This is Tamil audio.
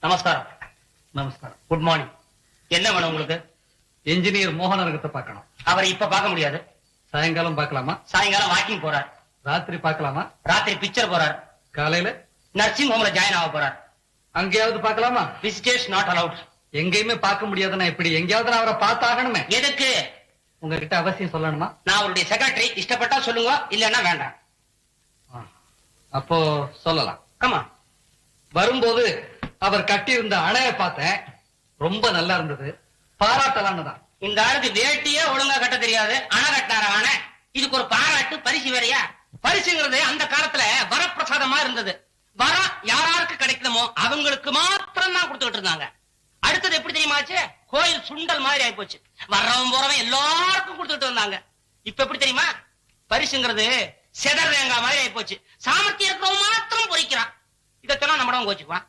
நமஸ்காரம். நமஸ்காரம். குட் மார்னிங் என்ன வேணும் உங்களுக்கு? என்ஜினியர் மோகனரகத்தை பார்க்கணும். அவரை இப்ப பார்க்க முடியாது. சாயங்காலம் பார்க்கலாமா? சாயங்காலம் வாக்கிங் போறார். ராத்திரி பார்க்கலாமா? ராத்திரி பிக்சர் போறார். காலையில? நர்சிங் ஹோம்ல ஜாயின் ஆக போறார். அங்கேயாவது பார்க்கலாமா? விசிட்டர்ஸ் நாட் அலவுட் எங்கேயுமே பார்க்க முடியாதுன்னா எப்படி? எங்கேயாவது நான் அவரை பார்த்தாகணுமே. எதுக்கு? உங்ககிட்ட அவசியம் சொல்லணுமா? நான் அவருடைய செக்ரட்டரி இஷ்டப்பட்டா சொல்லுங்க இல்லன்னா வேண்டாம். அப்போ சொல்லலாம். கமா வரும்போது அவர் கட்டியிருந்த அணைய பார்த்தேன். ரொம்ப நல்லா இருந்தது. பாராட்டலான்னு தான் இந்த ஆளுக்கு வேட்டியே ஒழுங்கா கட்ட தெரியாது. அணை கட்டார அணை? இதுக்கு ஒரு பாராட்டு பரிசு வேறையா? பரிசுங்கிறது அந்த காலத்துல வரப்பிரசாதமா இருந்தது. வரம் யாராருக்கு கிடைக்கணுமோ அவங்களுக்கு மாத்திரம் தான் கொடுத்துட்டு இருந்தாங்க. அடுத்தது எப்படி தெரியுமாச்சு கோயில் சுண்டல் மாதிரி ஆயிப்போச்சு வர்றவன் போறவன் எல்லாருக்கும் கொடுத்துட்டு வந்தாங்க. இப்ப எப்படி தெரியுமா? பரிசுங்கிறது செதர் தேங்காய் மாதிரி ஆயிப்போச்சு சாமர்த்தியம் இருக்கிறவன் மாத்திரம் பொறிக்கிறான். இதத்தான் நம்மடம் கோச்சுக்குவான்